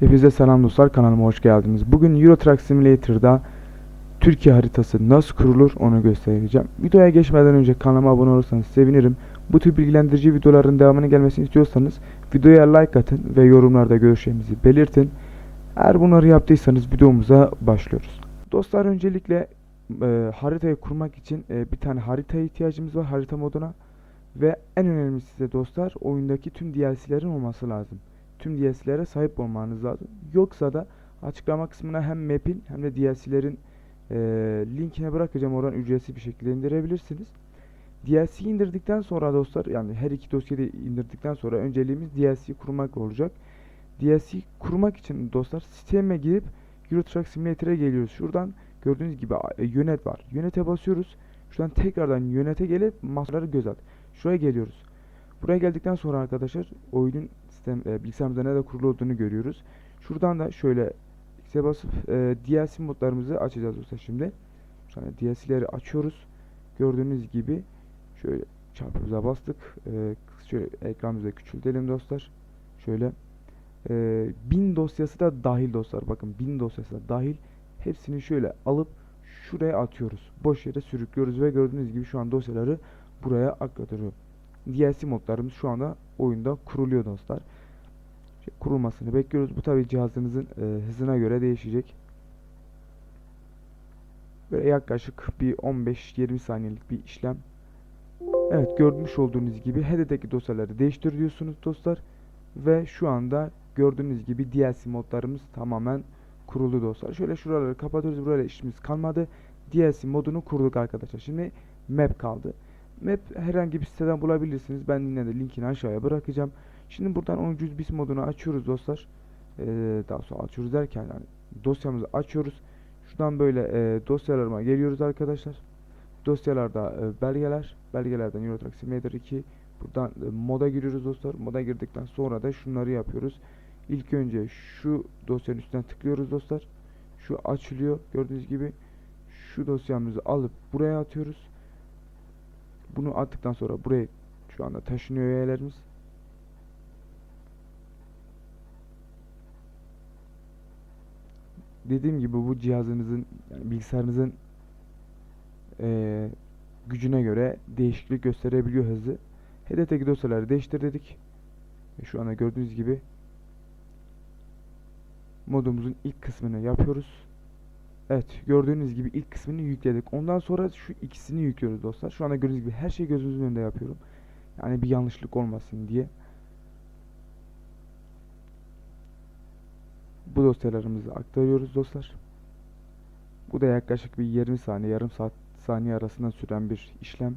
Hepinize selam dostlar kanalıma hoş geldiniz. Bugün Euro Truck Simulator'da Türkiye haritası nasıl kurulur onu göstereceğim. Videoya geçmeden önce kanalıma abone olursanız sevinirim. Bu tür bilgilendirici videoların devamını gelmesini istiyorsanız videoya like atın ve yorumlarda görüşlerinizi belirtin. Eğer bunları yaptıysanız videomuza başlıyoruz. Dostlar öncelikle e, haritayı kurmak için e, bir tane haritaya ihtiyacımız var harita moduna. Ve en önemlisi de dostlar oyundaki tüm DLC'lerin olması lazım tüm DLC'lere sahip olmanız lazım. Yoksa da açıklama kısmına hem map'in hem de DLC'lerin e, linkine bırakacağım. Oradan ücretsiz bir şekilde indirebilirsiniz. DLC indirdikten sonra dostlar yani her iki dosyayı indirdikten sonra önceliğimiz DLC kurmak olacak. DLC kurmak için dostlar sisteme girip Euro Truck Simulator'a geliyoruz. Şuradan gördüğünüz gibi e, yönet var. Yönete basıyoruz. Şuradan tekrardan yönete gelip masaları göz at. Şuraya geliyoruz. Buraya geldikten sonra arkadaşlar oyunun sistem e, bilgisayarımızda nerede kurulu olduğunu görüyoruz. Şuradan da şöyle X'e basıp e, DLC modlarımızı açacağız dostlar şimdi. An DLC'leri açıyoruz. Gördüğünüz gibi şöyle çarpımıza bastık. E, şöyle ekranımızı küçültelim dostlar. Şöyle e, bin dosyası da dahil dostlar. Bakın bin dosyası da dahil. Hepsini şöyle alıp şuraya atıyoruz. Boş yere sürüklüyoruz ve gördüğünüz gibi şu an dosyaları buraya aktarıyor. DLC modlarımız şu anda oyunda kuruluyor dostlar. Kurulmasını bekliyoruz. Bu tabi cihazınızın e, hızına göre değişecek. Böyle yaklaşık bir 15-20 saniyelik bir işlem. Evet görmüş olduğunuz gibi HD'deki dosyaları değiştiriyorsunuz dostlar. Ve şu anda gördüğünüz gibi DLC modlarımız tamamen kuruldu dostlar. Şöyle şuraları kapatıyoruz. Buraya işimiz kalmadı. DLC modunu kurduk arkadaşlar. Şimdi map kaldı. Map herhangi bir siteden bulabilirsiniz. Ben yine de linkini aşağıya bırakacağım. Şimdi buradan oyuncu bis modunu açıyoruz dostlar. Ee, daha sonra açıyoruz derken yani dosyamızı açıyoruz. Şuradan böyle e, dosyalarıma geliyoruz arkadaşlar. Dosyalarda e, belgeler. Belgelerden Euro Truck Simulator 2. Buradan e, moda giriyoruz dostlar. Moda girdikten sonra da şunları yapıyoruz. İlk önce şu dosyanın üstüne tıklıyoruz dostlar. Şu açılıyor. Gördüğünüz gibi şu dosyamızı alıp buraya atıyoruz. Bunu attıktan sonra buraya şu anda taşınıyor üyelerimiz. Dediğim gibi bu cihazınızın yani bilgisayarınızın e, gücüne göre değişiklik gösterebiliyor hızı. HDT'deki dosyaları değiştir dedik. Ve şu anda gördüğünüz gibi modumuzun ilk kısmını yapıyoruz. Evet gördüğünüz gibi ilk kısmını yükledik. Ondan sonra şu ikisini yüklüyoruz dostlar. Şu anda gördüğünüz gibi her şeyi gözünüzün önünde yapıyorum. Yani bir yanlışlık olmasın diye. Bu dosyalarımızı aktarıyoruz dostlar. Bu da yaklaşık bir 20 saniye, yarım saat saniye arasında süren bir işlem.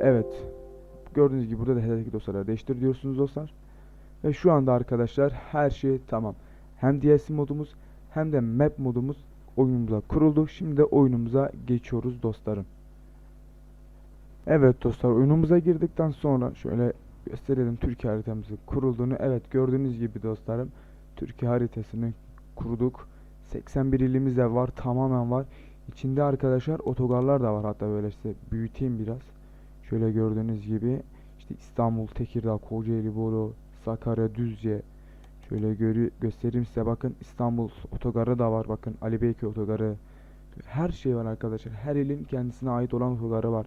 Evet. Gördüğünüz gibi burada da hedefdeki dosyaları değiştir diyorsunuz dostlar. Ve şu anda arkadaşlar her şey tamam. Hem DLC modumuz hem de map modumuz oyunumuza kuruldu. Şimdi de oyunumuza geçiyoruz dostlarım. Evet dostlar oyunumuza girdikten sonra şöyle gösterelim Türkiye haritamızın kurulduğunu. Evet gördüğünüz gibi dostlarım Türkiye haritasını kurduk. 81 ilimiz de var tamamen var. İçinde arkadaşlar otogarlar da var hatta böyle size büyüteyim biraz. Şöyle gördüğünüz gibi işte İstanbul, Tekirdağ, Kocaeli, Bolu, Sakarya, Düzce. Şöyle görü göstereyim size bakın İstanbul otogarı da var bakın Ali Beyköy otogarı. Her şey var arkadaşlar. Her ilin kendisine ait olan otogarı var.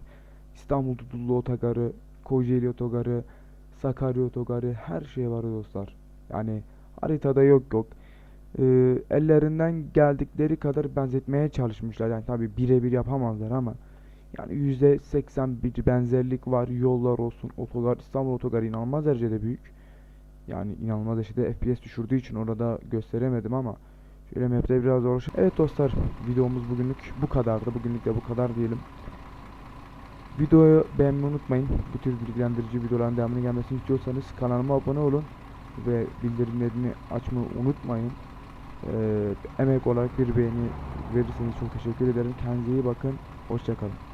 İstanbul Dudullu otogarı, Kocaeli otogarı, Sakarya otogarı her şey var dostlar. Yani haritada yok yok. Ee, ellerinden geldikleri kadar benzetmeye çalışmışlar. Yani tabi birebir yapamazlar ama yani %80 bir benzerlik var. Yollar olsun, otogar, İstanbul otogarı inanılmaz derecede büyük. Yani inanılmaz derecede FPS düşürdüğü için orada gösteremedim ama şöyle map'te biraz zor. Evet dostlar, videomuz bugünlük bu kadardı. Bugünlük de bu kadar diyelim. Videoyu beğenmeyi unutmayın. Bu tür bilgilendirici videoların devamını gelmesini istiyorsanız kanalıma abone olun ve bildirimlerini açmayı unutmayın. Ee, emek olarak bir beğeni verirseniz çok teşekkür ederim. Kendinize iyi bakın. Hoşçakalın.